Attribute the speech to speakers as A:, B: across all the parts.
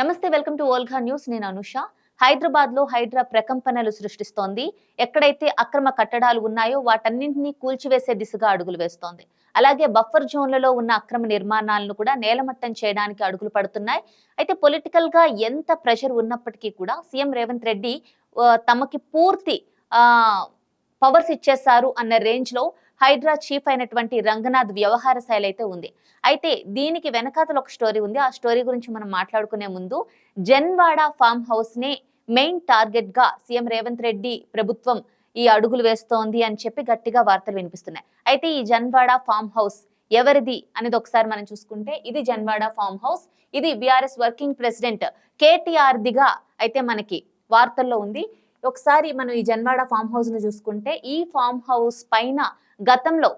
A: నమస్తే welcome to ఓల్ఘా news. నేను అనుష. హైదరాబాద్లో హైడ్రా ప్రకంపనలు సృష్టిస్తోంది. ఎక్కడైతే అక్రమ కట్టడాలు ఉన్నాయో వాటన్నింటినీ కూల్చివేసే దిశగా అడుగులు వేస్తోంది. అలాగే బఫర్ జోన్లలో ఉన్న అక్రమ నిర్మాణాలను కూడా నేలమట్టం చేయడానికి అడుగులు పడుతున్నాయి. అయితే పొలిటికల్గా ఎంత ప్రెషర్ ఉన్నప్పటికీ కూడా సీఎం రేవంత్ రెడ్డి తమకి పూర్తి పవర్స్ ఇచ్చేశారు అన్న రేంజ్లో హైడ్రా చీఫ్ అయినటువంటి రంగనాథ్ వ్యవహార శైలి అయితే ఉంది. అయితే దీనికి వెనకాతల ఒక స్టోరీ ఉంది. ఆ స్టోరీ గురించి మనం మాట్లాడుకునే ముందు జన్వాడ ఫామ్ హౌస్ నే మెయిన్ టార్గెట్గా సీఎం రేవంత్ రెడ్డి ప్రభుత్వం ఈ అడుగులు వేస్తోంది అని చెప్పి గట్టిగా వార్తలు వినిపిస్తున్నాయి. అయితే ఈ జన్వాడ ఫామ్ హౌస్ ఎవరిది అనేది ఒకసారి మనం చూసుకుంటే ఇది జన్వాడ ఫామ్ హౌస్. ఇది బీఆర్ఎస్ వర్కింగ్ ప్రెసిడెంట్ కేటీఆర్ దిగా అయితే మనకి వార్తల్లో ఉంది. ఒకసారి మనం ఈ జన్వాడ ఫామ్ హౌస్ను చూసుకుంటే ఈ ఫామ్ హౌస్ పైన గతంలో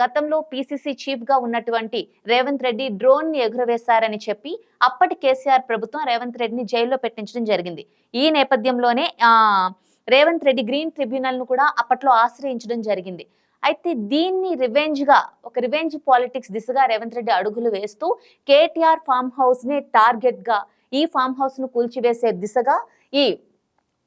A: గతంలో పీసీసీ చీఫ్గా ఉన్నటువంటి రేవంత్ రెడ్డి డ్రోన్ని ఎగురవేశారని చెప్పి అప్పటి కేసీఆర్ ప్రభుత్వం రేవంత్ రెడ్డిని జైల్లో పెట్టించడం జరిగింది. ఈ నేపథ్యంలోనే ఆ రేవంత్ రెడ్డి గ్రీన్ ట్రిబ్యునల్ను కూడా అప్పట్లో ఆశ్రయించడం జరిగింది. అయితే దీన్ని రివెంజ్గా ఒక రివెంజ్ పాలిటిక్స్ దిశగా రేవంత్ రెడ్డి అడుగులు వేస్తూ కేటీఆర్ ఫామ్ హౌస్ని టార్గెట్గా ఈ ఫామ్ హౌస్ను కూల్చివేసే దిశగా ఈ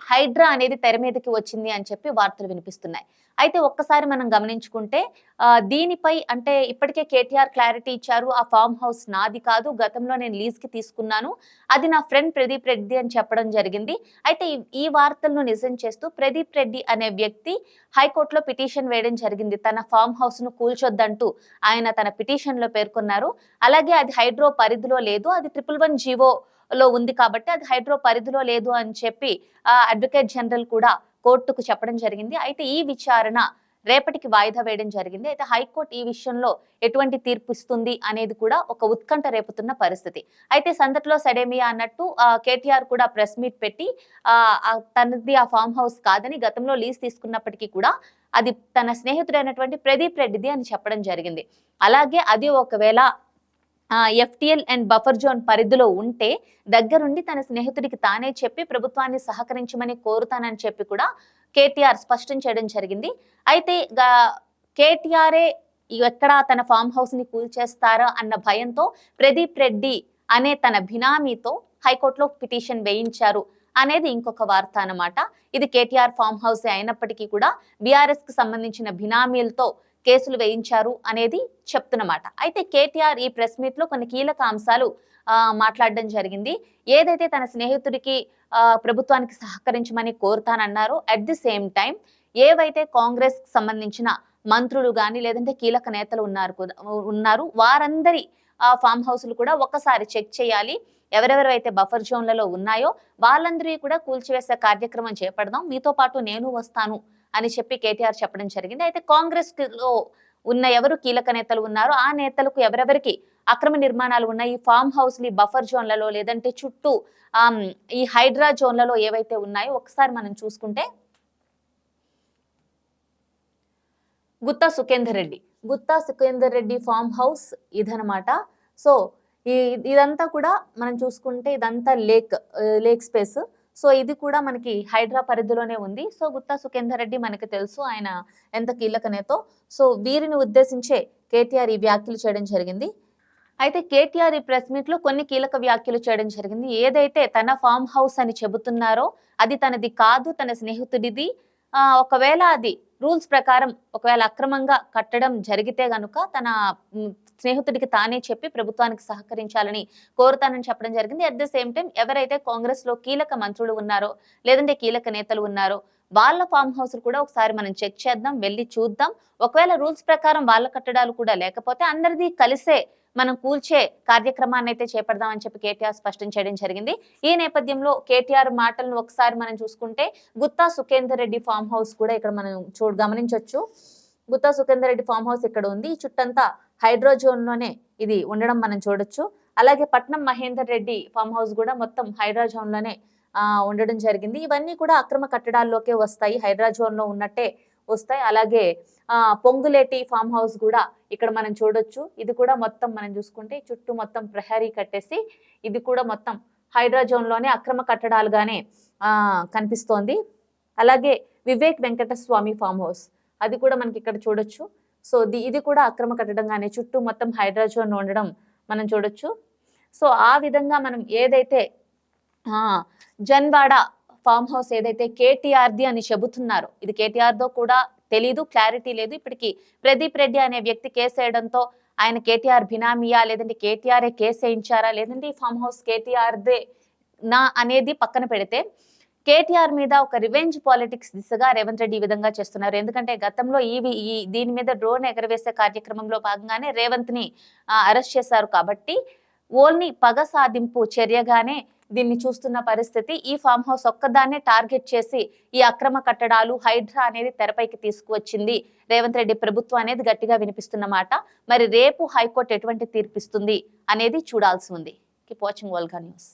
A: హైడ్రా అనేది తెర మీదకి వచ్చింది అని చెప్పి వార్తలు వినిపిస్తున్నాయి. అయితే ఒక్కసారి మనం గమనించుకుంటే దీనిపై అంటే ఇప్పటికే కేటీఆర్ క్లారిటీ ఇచ్చారు. ఆ ఫామ్ హౌస్ నాది కాదు. గతంలో నేను లీజ్కి తీసుకున్నాను. అది నా ఫ్రెండ్ ప్రదీప్ రెడ్డి అని చెప్పడం జరిగింది. అయితే ఈ- వార్తలను నిజం చేస్తూ ప్రదీప్ రెడ్డి అనే వ్యక్తి హైకోర్టులో పిటిషన్ వేయడం జరిగింది. తన ఫామ్ హౌస్ను కూల్చొద్దంటూ ఆయన తన పిటిషన్లో పేర్కొన్నారు. అలాగే అది హైడ్రో పరిధిలో లేదు. అది ట్రిపుల్ వన్ జీవో లో ఉంది కాబట్టి అది హైడ్రో పరిధిలో లేదు అని చెప్పి అడ్వకేట్ జనరల్ కూడా కోర్టుకు చెప్పడం జరిగింది. అయితే ఈ విచారణ రేపటికి వాయిదా వేయడం జరిగింది. అయితే హైకోర్టు ఈ విషయంలో ఎటువంటి తీర్పు ఇస్తుంది అనేది కూడా ఒక ఉత్కంఠ రేపుతున్న పరిస్థితి. అయితే సందట్లో సడేమియా అన్నట్టు కేటీఆర్ కూడా ప్రెస్ మీట్ పెట్టి తనది ఆ ఫామ్ హౌస్ కాదని గతంలో లీజ్ తీసుకున్నప్పటికీ కూడా అది తన స్నేహితుడైనటువంటి ప్రదీప్ రెడ్డిది అని చెప్పడం జరిగింది. అలాగే అది ఒకవేళ ఎఫ్టిఎల్ అండ్ బఫర్ జోన్ పరిధిలో ఉంటే దగ్గరుండి తన స్నేహితుడికి తానే చెప్పి ప్రభుత్వాన్ని సహకరించమని కోరుతానని చెప్పి కూడా కేటీఆర్ స్పష్టం చేయడం జరిగింది. అయితే గా- కేటీఆరే ఎక్కడ తన ఫామ్ హౌస్ని కూల్చేస్తారా అన్న భయంతో ప్రదీప్ రెడ్డి అనే తన బినామీతో హైకోర్టులో పిటిషన్ వేయించారు అనేది ఇంకొక వార్త అనమాట ఇది కేటీఆర్ ఫామ్ హౌస్ అయినప్పటికీ కూడా బీఆర్ఎస్కి సంబంధించిన బినామీలతో కేసులు వేయించారు అనేది చెప్తున్నమాట. అయితే కేటీఆర్ ఈ ప్రెస్ మీట్లో కొన్ని కీలక అంశాలు మాట్లాడడం జరిగింది. ఏదైతే తన స్నేహితుడికి ప్రభుత్వానికి సహకరించమని కోరుతానన్నారో అట్ ది సేమ్ టైం ఏవైతే కాంగ్రెస్ సంబంధించిన మంత్రులు కానీ లేదంటే కీలక నేతలు ఉన్నారు కూడా- ఉన్నారు వారందరి ఆ ఫామ్ హౌస్లు కూడా ఒక్కసారి చెక్ చేయాలి. ఎవరెవరు అయితే బఫర్ జోన్లలో ఉన్నాయో వాళ్ళందరి కూడా కూల్చివేసే కార్యక్రమం చేపడదాం. మీతో పాటు నేను వస్తాను అని చెప్పి కేటీఆర్ చెప్పడం జరిగింది. అయితే కాంగ్రెస్లో ఉన్న ఎవరు కీలక నేతలు ఉన్నారో ఆ నేతలకు ఎవరెవరికి అక్రమ నిర్మాణాలు ఉన్నాయి? ఈ ఫామ్ హౌస్ని బఫర్ జోన్లలో లేదంటే చుట్టూ ఈ హైడ్రా జోన్లలో ఏవైతే ఉన్నాయో ఒకసారి మనం చూసుకుంటే గుత్తా సుఖేందర్ రెడ్డి. గుత్తా సుఖేందర్ రెడ్డి ఫామ్ హౌస్ ఇదనమాట సో ఈ ఇదంతా కూడా మనం చూసుకుంటే ఇదంతా లేక్ లేక్ స్పేస్. సో ఇది కూడా మనకి హైడ్రా పరిధిలోనే ఉంది. సో గుత్తా సుఖేందర్ రెడ్డి మనకి తెలుసు. ఆయన ఎంత కీలక నేతో. సో వీరిని ఉద్దేశించే కేటీఆర్ ఈ వ్యాఖ్యలు చేయడం జరిగింది. అయితే కేటీఆర్ ఈ ప్రెస్ మీట్లో కొన్ని కీలక వ్యాఖ్యలు చేయడం జరిగింది. ఏదైతే తన ఫామ్ హౌస్ అని చెబుతున్నారో అది తనది కాదు తన స్నేహితుడిది. ఒకవేళ అది రూల్స్ ప్రకారం ఒకవేళ అక్రమంగా కట్టడం జరిగితే గనుక తన స్నేహితుడికి తానే చెప్పి ప్రభుత్వానికి సహకరించాలని కోరుతానని చెప్పడం జరిగింది. అట్ ద సేమ్ టైం ఎవరైతే కాంగ్రెస్లో కీలక మంత్రులు ఉన్నారో లేదంటే కీలక నేతలు ఉన్నారో వాళ్ళ ఫామ్ హౌస్ కూడా ఒకసారి మనం చెక్ చేద్దాం వెళ్ళి చూద్దాం. ఒకవేళ రూల్స్ ప్రకారం వాళ్ళ కట్టడాలు కూడా లేకపోతే అందరిది కలిసే మనం కూల్చే కార్యక్రమాన్ని అయితే చేపడదామని చెప్పి కేటీఆర్ స్పష్టం చేయడం జరిగింది. ఈ నేపథ్యంలో కేటీఆర్ మాటలను ఒకసారి మనం చూసుకుంటే గుత్తా సుఖేందర్ రెడ్డి ఫామ్ హౌస్ కూడా ఇక్కడ మనం చూడ గమనించవచ్చు గుత్తా సుఖేందర్ రెడ్డి ఫామ్ హౌస్ ఇక్కడ ఉంది. ఈ చుట్టంతా హైడ్రోజోన్లోనే ఇది ఉండడం మనం చూడొచ్చు. అలాగే పట్నం మహేందర్ రెడ్డి ఫామ్ హౌస్ కూడా మొత్తం హైడ్రోజోన్లోనే ఉండడం జరిగింది. ఇవన్నీ కూడా అక్రమ కట్టడాల్లోకే వస్తాయి. హైడ్రోజోన్ ఉన్నట్టే వస్తాయి. అలాగే పొంగులేటి ఫామ్ హౌస్ కూడా ఇక్కడ మనం చూడొచ్చు. ఇది కూడా మొత్తం మనం చూసుకుంటే చుట్టూ మొత్తం ప్రహరీ కట్టేసి ఇది కూడా మొత్తం హైడ్రాజోన్లోనే అక్రమ కట్టడాలుగానే కనిపిస్తోంది. అలాగే వివేక్ వెంకటస్వామి ఫామ్ హౌస్. అది కూడా మనకి ఇక్కడ చూడొచ్చు. సో ది- ఇది కూడా అక్రమ కట్టడంగానే చుట్టూ మొత్తం హైడ్రాజోన్ ఉండడం మనం చూడొచ్చు. సో ఆ విధంగా మనం ఏదైతే జన్వాడ ఫామ్ హౌస్ ఏదైతే కేటీఆర్ది అని చెబుతున్నారో. ఇది కేటీఆర్దో కూడా తెలీదు క్లారిటీ లేదు. ఇప్పటికి ప్రదీప్ రెడ్డి అనే వ్యక్తి కేసు వేయడంతో ఆయన కేటీఆర్ బినామియా? లేదంటే కేటీఆర్ఏ కేసు వేయించారా? లేదంటే ఈ ఫామ్ హౌస్ కేటీఆర్దే నా అనేది పక్కన పెడితే కేటీఆర్ మీద ఒక రివెంజ్ పాలిటిక్స్ దిశగా రేవంత్ రెడ్డి ఈ విధంగా చేస్తున్నారు. ఎందుకంటే గతంలో ఈ ఈ దీని మీద డ్రోన్ ఎగరవేసే కార్యక్రమంలో భాగంగానే రేవంత్ని అరెస్ట్ చేశారు కాబట్టి ఓన్లీ పగ సాధింపు చర్యగానే దీన్ని చూస్తున్న పరిస్థితి. ఈ ఫామ్ హౌస్ ఒక్కదాన్నే టార్గెట్ చేసి ఈ అక్రమ కట్టడాలు హైడ్రా అనేది తెరపైకి తీసుకువచ్చింది. రేవంత్ రెడ్డి ప్రభుత్వం అనేది గట్టిగా వినిపిస్తున్న మాట. మరి రేపు హైకోర్టు ఎటువంటి తీర్పిస్తుంది అనేది చూడాల్సి ఉంది. Keep watching వల్గా news